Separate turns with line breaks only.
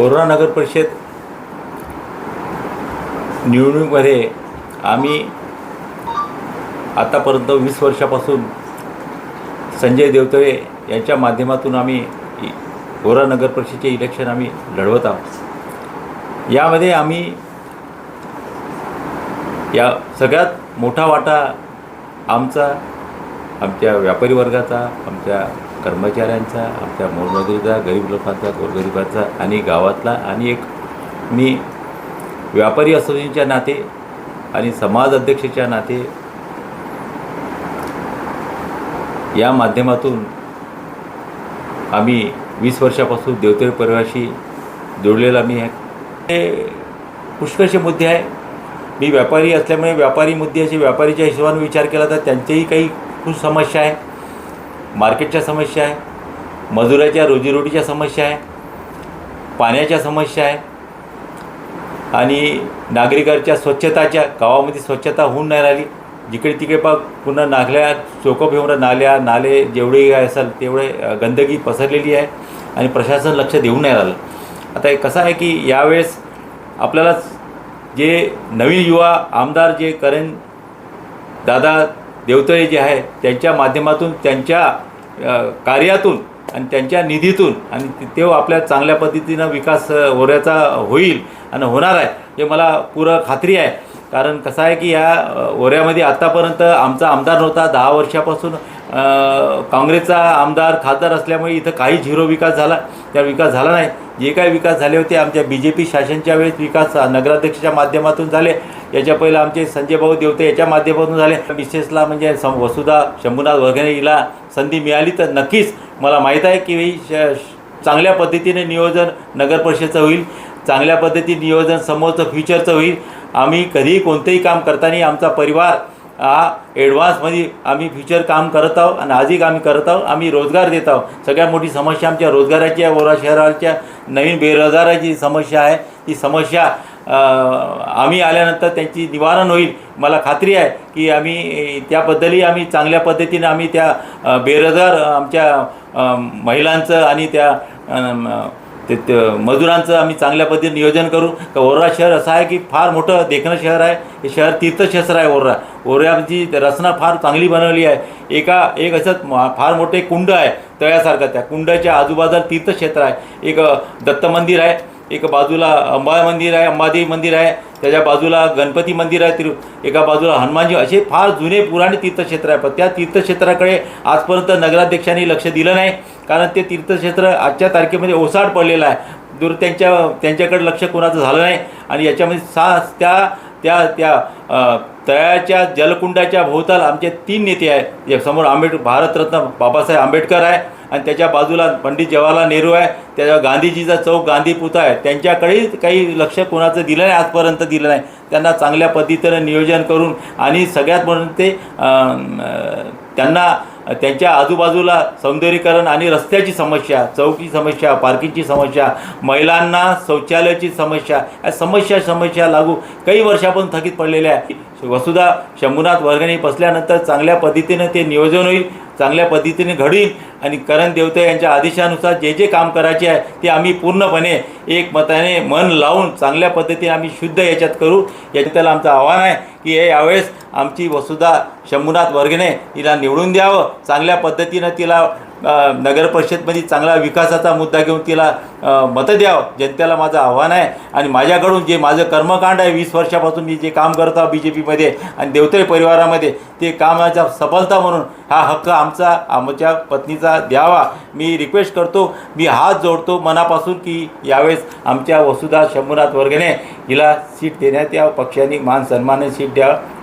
ओरा नगर परिषद निवडणुकीमध्ये आम्ही आतापर्यंत वीस वर्षापासून संजय देवतळे यांच्या माध्यमातून आम्ही ओरा नगर परिषदेचे इलेक्शन आम्ही लढवत आहोत. यामध्ये आम्ही या सगळ्यात मोठा वाटा आमचा आमच्या व्यापारी वर्गाचा आमच्या कर्मचाऱ्यांचा आमच्या मोलमजुरीचा गरीब लोकांचा गोरगरिबाचा आणि गावातला आणि एक मी व्यापारी असोसिएशनच्या नाते आणि समाज अध्यक्षाच्या नाते या माध्यमातून आम्ही वीस वर्षापासून देवतळे परिवाराशी जोडलेला मी आहे. ते पुष्कळसे मुद्दे आहे. मी व्यापारी असल्यामुळे व्यापारी मुद्दे असे व्यापारीच्या हिशोबाने विचार केला तर त्यांचेही काही खूप समस्या आहे. मार्केटच्या समस्या आहे. मजुराच्या रोजीरोटीच्या समस्या आहे. पाण्याच्या समस्या आहे. आणि नागरिकांच्या स्वच्छताच्या गावामध्ये स्वच्छता होऊन नाही राहिली. जिकडे तिकडे पा पुन्हा नागल्या चोकप येऊन नाल्या नाले जेवढे काय असेल तेवढे गंदगी पसरलेली आहे आणि प्रशासन लक्ष देऊ नाही राहिलं. आता हे कसं आहे की यावेळेस आपल्याला जे नवीन युवा आमदार जे करेन दादा देवतळे जे आहे त्यांच्या माध्यमातून त्यांच्या कार्यातून आणि त्यांच्या निधीतून आणि ते- आपल्या चांगल्या पद्धतीनं विकास होण्याचा होईल आणि होणार आहे हे मला पुरं खात्री आहे. कारण कसं आहे की या अ, ओऱ्यामध्ये आत्तापर्यंत आमचा आमदार नव्हता दहा वर्षापासून काँग्रेसचा आमदार खासदार असल्यामुळे इथं काही झिरो विकास झाला त्या विकास झाला नाही. जे काही विकास झाले होते आमच्या बी जे पी शासनच्या वेळेस विकास नगराध्यक्षाच्या माध्यमातून झाले. याच्या पहिलं आमचे संजय भाऊ देवते याच्या माध्यमातून झाले. विशेषला म्हणजे सं वसुधा शंभूनाथ वगैरे हिला संधी मिळाली तर नक्कीच मला माहीत आहे की ही श श- चांगल्या पद्धतीने नियोजन नगर परिषदेचं होईल. चांगल्या पद्धतीने नियोजन समोरचं फ्युचरचं होईल. आम्ही कधीही कोणतंही काम करताना आमचा परिवार हा ॲडव्हान्समध्ये आम्ही फ्युचर काम करत आहोत आणि आजही आम्ही करत आहोत. आम्ही रोजगार देत आहोत. सगळ्यात मोठी समस्या आमच्या रोजगाराची आहे. ओरा शहराच्या नवीन बेरोजगाराची समस्या आहे. ती समस्या आम्ही आल्यानंतर त्यांची निवारण होईल. मला खात्री आहे की आम्ही त्याबद्दलही आम्ही चांगल्या पद्धतीने आम्ही त्या बेरोजगार आमच्या महिलांचं आणि त्या ते मजुरांचं आम्ही चांगल्या पद्धतीने नियोजन करू. का ओर्रा शहर असं आहे की फार मोठं देखणं शहर आहे. हे शहर तीर्थक्षेत्र आहे ओर्रा. ओऱ्याची रचना फार चांगली बनवली आहे. एका एक असं फार मोठे कुंड आहे तळ्यासारखं. त्या कुंडाच्या आजूबाजूला तीर्थक्षेत्र आहे. एक दत्त मंदिर आहे. एक बाजूला अंबा मंदिर आहे अंबादेवी मंदिर आहे. त्याच्या बाजूला गणपती मंदिर आहे. तिरु एका बाजूला हनुमानजी. असे फार जुने पुराणे तीर्थक्षेत्र आहे. पण त्या तीर्थक्षेत्राकडे आजपर्यंत नगराध्यक्षांनी लक्ष दिलं नाही. कारण ते तीर्थक्षेत्र आजच्या तारखेमध्ये ओसाड पडलेलं आहे. दूर त्यांच्या त्यांच्याकडे लक्ष कोणाचं झालं नाही आणि याच्यामध्ये सा त्या त्या त्या तळ्याच्या जलकुंडाच्या भोवताल आमचे तीन नेते आहेत. समोर आंबेड भारतरत्न बाबासाहेब आंबेडकर आहे आणि त्याच्या बाजूला पंडित जवाहरलाल नेहरू आहे. त्याच्या गांधीजीचा चौक गांधी पुतळा आहे. त्यांच्याकडेही काही लक्ष कोणाचं दिलं नाही आजपर्यंत दिलं नाही. त्यांना चांगल्या पद्धतीनं नियोजन करून आणि सगळ्यात म्हणून ते त्यांना त्यांच्या आजूबाजूला सौंदर्यीकरण आणि रस्त्याची समस्या चौकी समस्या पार्किंगची समस्या महिलांना शौचालयाची समस्या या समस्या समस्या लागू काही वर्षापासून थकीत पडलेल्या आहे वसुधा शंभूनाथ वर्गणी बसल्यानंतर चांगल्या पद्धतीनं ते नियोजन होईल चांगल्या पद्धतीने घडील आणि करण देवते यांच्या आदेशानुसार जे जे काम करायचे आहे ते आम्ही पूर्णपणे एकमताने मन लावून चांगल्या पद्धतीने आम्ही शुद्ध याच्यात करू. याच्यात त्याला आमचं आव्हान आहे की हे यावेळेस आमची वसुधा शंभूनाथ वर्गणे तिला निवडून द्यावं. चांगल्या पद्धतीनं तिला नगर परिषदमध्ये चांगला विकासाचा मुद्दा घेऊन तिला मतं द्यावं. जनतेला माझं आव्हान आहे. आणि माझ्याकडून जे माझं कर्मकांड आहे वीस वर्षापासून मी जे काम करत आहो बी जे पीमध्ये आणि देवतळे परिवारामध्ये ते कामाचा सफलता म्हणून हा हक्क आमचा आमच्या पत्नीचा द्यावा. मी रिक्वेस्ट करतो मी हात जोडतो मनापासून की यावेळेस आमच्या वसुधा शंभूनाथ वर्गणे हिला सीट देण्यात यावं. पक्षाने मान सन्मानाने सीट द्यावं.